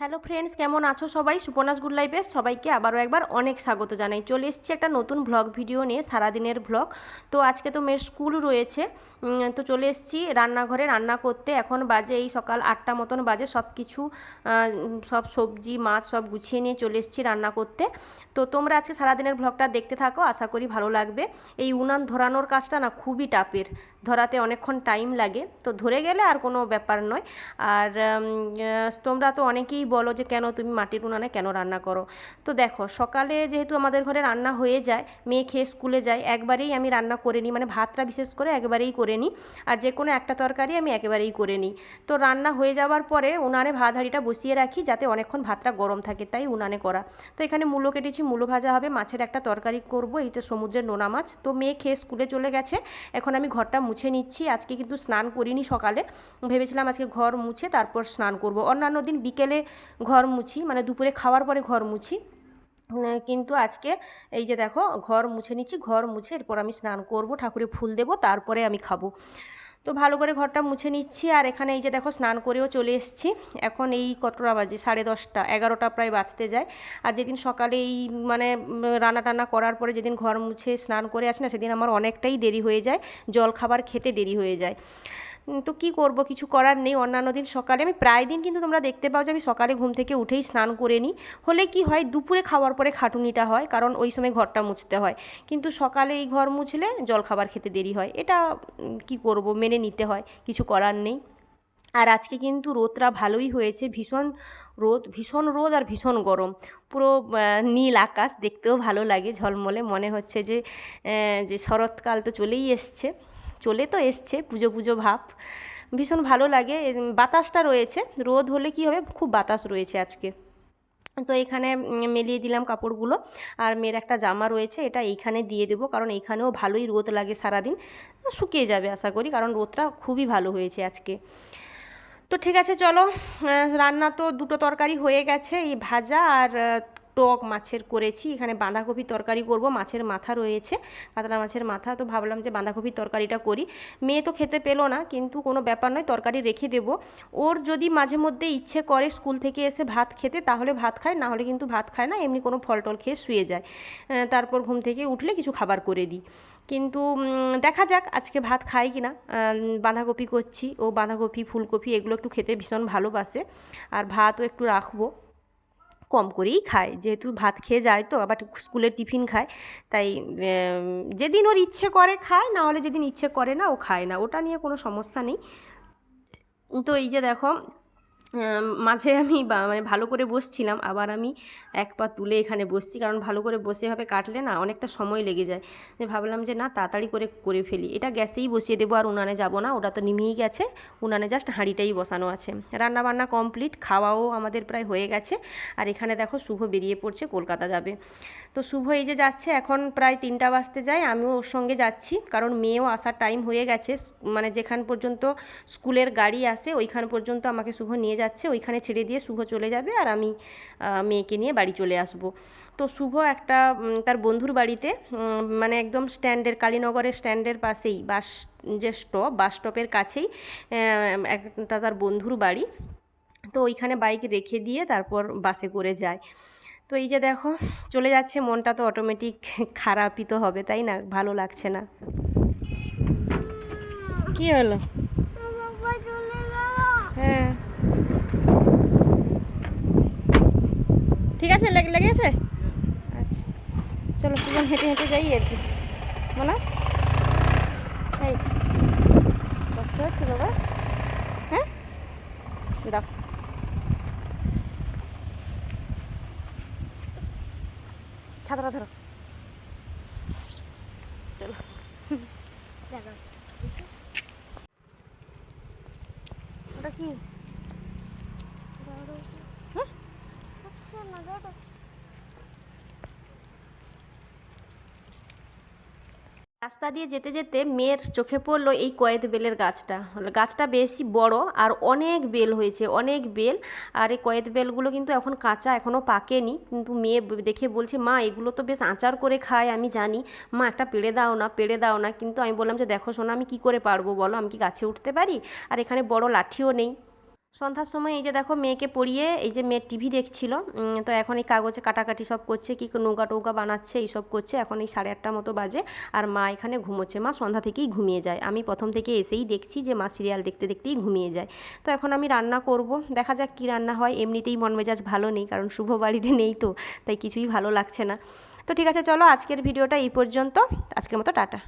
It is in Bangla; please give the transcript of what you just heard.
হ্যালো ফ্রেন্ডস কেমন আছো সবাই? সুপর্ণাস গুড লাইফে সবাইকে আবারও একবার অনেক স্বাগত জানাই। চলে এসেছি একটা নতুন ভ্লগ ভিডিও নিয়ে, সারাদিনের ভ্লগ তো আজকে তো মেয়ের স্কুল রয়েছে। তো চলে এসেছি রান্নাঘরে রান্না করতে। এখন বাজে এই সকাল আটটা মতন বাজে সব কিছু সব সবজি, মাছ সব গুছিয়ে নিয়ে চলে এসেছি রান্না করতে। তো তোমরা আজকে সারাদিনের ভ্লগটা দেখতে থাকো, আশা করি ভালো লাগবে। এই উনান ধরানোর কাজটা না খুবই টাপের ধরাতে অনেকক্ষণ টাইম লাগে। তো ধরে গেলে আর কোনো ব্যাপার নয়। আর তোমরা তো অনেকেই বলো যে কেন তুমি মাটির উনানে কেন রান্না করো? তো দেখো, সকালে যেহেতু আমাদের ঘরে রান্না হয়ে যায়, মেয়ে খেয়ে স্কুলে যায়, একবারেই আমি রান্না করে নিই মানে ভাতটা বিশেষ করে একবারেই করে নিই, আর যে কোনো একটা তরকারি আমি একেবারেই করে নিই। তো রান্না হয়ে যাওয়ার পরে উনানে ভাত হাঁড়িটা বসিয়ে রাখি যাতে অনেকক্ষণ ভাতটা গরম থাকে, তাই উনানে করা। তো এখানে মূলো কেটেছি, মূলো ভাজা হবে, মাছের একটা তরকারি করব, এই তো সমুদ্রের নোনা মাছ। তো মেয়ে খেয়ে স্কুলে চলে গেছে, এখন আমি ঘরটা মুছে নিচ্ছি, আজকে কিন্তু স্নান করিনি সকালে। ভেবেছিলাম আজকে ঘর মুছে তারপর স্নান করব। অন্যান্য দিন বিকেলে ঘর মুছি মানে দুপুরে খাওয়ার পরে ঘর মুছি। কিন্তু আজকে এই যে দেখো, ঘর মুছে নিচ্ছি, ঘর মুছে এরপর আমি স্নান করব, ঠাকুরে ফুল দেব, তারপরে আমি খাব। তো ভালো করে ঘরটা মুছে নিচ্ছি, আর এখানে এই যে দেখো, স্নান করেও চলে এসছি। এখন এই কতটা বাজে? সাড়ে দশটা, এগারোটা প্রায় বাজতে যায়। আর যেদিন সকালে এই মানে রান্না টান্না করার পরে যেদিন ঘর মুছে, স্নান করে আসি না, সেদিন আমার অনেকটাই দেরি হয়ে যায়। জল খাবার খেতে দেরি হয়ে যায়। তো কি করব? কিছু করার নেই। অন্যান্য দিন সকালে আমি প্রায় দিন কিন্তু তোমরা দেখতে পাও যে আমি সকালে ঘুম থেকে উঠেই স্নান করে নিই। হলে কি হয়? দুপুরে খাওয়ার পরে খাটুনিটা হয়, কারণ ওই সময় ঘরটা মুছতে হয়। কিন্তু সকালে এই ঘর মুছলে জল খাবার খেতে দেরি হয়। এটা কি করব? মেনে নিতে হয়। কিছু করার নেই। আর আজকে কিন্তু রোদটা ভালোই হয়েছে। ভীষণ রোদ ভীষণ রোদ আর ভীষণ গরম। পুরো নীল আকাশ। দেখতেও ভালো লাগে ঝলমলে। মনে হচ্ছে যে যে শরৎকাল তো চলেই এসছে। চলে তো এসছে পুজো পুজো ভাব। ভীষণ ভালো লাগে। বাতাসটা রয়েছে। রোদ হলে কি হবে? খুব বাতাস রয়েছে আজকে। তো এখানে মেলিয়ে দিলাম কাপড়গুলো। আর মেয়ের একটা জামা রয়েছে, এটা এইখানে দিয়ে দেবো। কারণ এইখানেও ভালোই রোদ লাগে সারাদিন। শুকিয়ে যাবে আশা করি, কারণ রোদটা খুবই ভালো হয়েছে আজকে। তো ঠিক আছে, চলো। রান্না তো দুটো তরকারি হয়ে গেছে, এই ভাজা আর টক মাছের করেছি। এখানে বাঁধাকপি তরকারি করব, মাছের মাথা রয়েছে, কাতলা মাছের মাথা। তো ভাবলাম যে বাঁধাকপির তরকারিটা করি। মেয়ে তো খেতে পেল না, কিন্তু কোনো ব্যাপার নয়, তরকারি রেখে দেবো। ওর যদি মাঝে মধ্যে ইচ্ছে করে স্কুল থেকে এসে ভাত খেতে, তাহলে ভাত খায়, না হলে কিন্তু ভাত খায় না, এমনি কোনো ফল টল খেয়ে শুয়ে যায়। তারপর ঘুম থেকে উঠলে কিছু খাবার করে দিই। কিন্তু দেখা যাক আজকে ভাত খায় কি না। বাঁধাকপি করছি, ও বাঁধাকপি, ফুলকপি এগুলো একটু খেতে ভীষণ ভালোবাসে। আর ভাতও একটু রাখব। কম করেই খায়। যেহেতু ভাত খেয়ে যায় তো, আবার স্কুলে টিফিন খায়। তাই যেদিন ওর ইচ্ছে করে খায়, না হলে যেদিন ইচ্ছে করে না, ও খায় না। ওটা নিয়ে কোনো সমস্যা নেই। তো এই যে দেখো মাঝে আমি মানে ভালো করে বসছিলাম, আবার আমি এক পা তুলে এখানে বসছি, কারণ ভালো করে বসে এভাবে কাটলে না অনেকটা সময় লেগে যায়। ভাবলাম যে না, তাড়াতাড়ি করে করে ফেলি। এটা গ্যাসেই বসিয়ে দেবো, আর উনানে যাব না, ওটা তো নিমেই গেছে। উনানে জাস্ট হাঁড়িটাই বসানো আছে। রান্না বান্না কমপ্লিট খাওয়াও আমাদের প্রায় হয়ে গেছে। আর এখানে দেখো শুভ বেরিয়ে পড়ছে, কলকাতা যাবে। তো শুভ এই যে যাচ্ছে, এখন প্রায় তিনটা বাজতে যায়, আমিও ওর সঙ্গে যাচ্ছি, কারণ মেয়েও আসার টাইম হয়ে গেছে। মানে যেখান পর্যন্ত স্কুলের গাড়ি আসে, ওইখান পর্যন্ত আমাকে শুভ নিয়ে যাচ্ছে ওইখানে ছেড়ে দিয়ে শুভ চলে যাবে আর আমি মেয়েকে নিয়ে বাড়ি চলে আসব। তো শুভ একটা তার বন্ধুর বাড়িতে মানে একদম স্ট্যান্ডের কালীনগরের স্ট্যান্ডের পাশেই বাস যে স্টপ বাস স্টপের কাছেই একটা তার বন্ধুর বাড়ি। তো ওইখানে বাইক রেখে দিয়ে তারপর বাসে করে যায়। তো এই যে দেখো চলে যাচ্ছে মনটা তো অটোমেটিক খারাপই তো হবে তাই না? ভালো লাগছে না। কি হলো? হ্যাঁ। ঠিক আছে, লেগে লেগেছে? আচ্ছা। চলো দুজন হেঁটে হেঁটে যাই আর কি। বলো। এই, কষ্ট হচ্ছে বাবা। হ্যাঁ? দাও। ছাতাটা ধরো। চলো। ওটা কি হ্যাঁ আচ্ছা না দেখো রাস্তা দিয়ে যেতে যেতে মেয়ের চোখে পড়ল এই কয়েদ বেলের গাছটা। গাছটা বেশি বড় আর অনেক বেল হয়েছে, অনেক বেল। আর এই কয়েদ বেলগুলো কিন্তু এখন কাঁচা, এখনও পাকেনি। কিন্তু মেয়ে দেখে বলছে, মা, এগুলো তো বেশ আচার করে খায়, আমি জানি। মা, একটা পেড়ে দাও না, পেড়ে দাও না। কিন্তু আমি বললাম যে, দেখো শোনো আমি কি করে পারব বলো? আমি কি গাছে উঠতে পারি? আর এখানে বড় লাঠিও নেই। সন্ধ্যার সময় এই যে দেখো মেয়েকে পড়িয়ে এই যে মেয়ের টিভি দেখছিল তো এখন এই কাগজে কাটাকাটি সব করছে, কি নৌকা টৌকা বানাচ্ছে, এইসব করছে। এখন এই সাড়ে আটটা মতো বাজে আর মা এখানে ঘুমোচ্ছে। মা সন্ধ্যা থেকেই ঘুমিয়ে যায়। আমি প্রথম থেকে এসেই দেখছি যে মা সিরিয়াল দেখতে দেখতেই ঘুমিয়ে যায়। তো এখন আমি রান্না করব। দেখা যাক কী রান্না হয়। এমনিতেই মন মেজাজ ভালো নেই, কারণ শুভ বাড়িতে নেই তো, তাই কিছুই ভালো লাগছে না। তো ঠিক আছে, চলো আজকের ভিডিওটা এই পর্যন্ত। আজকের মতো টাটা।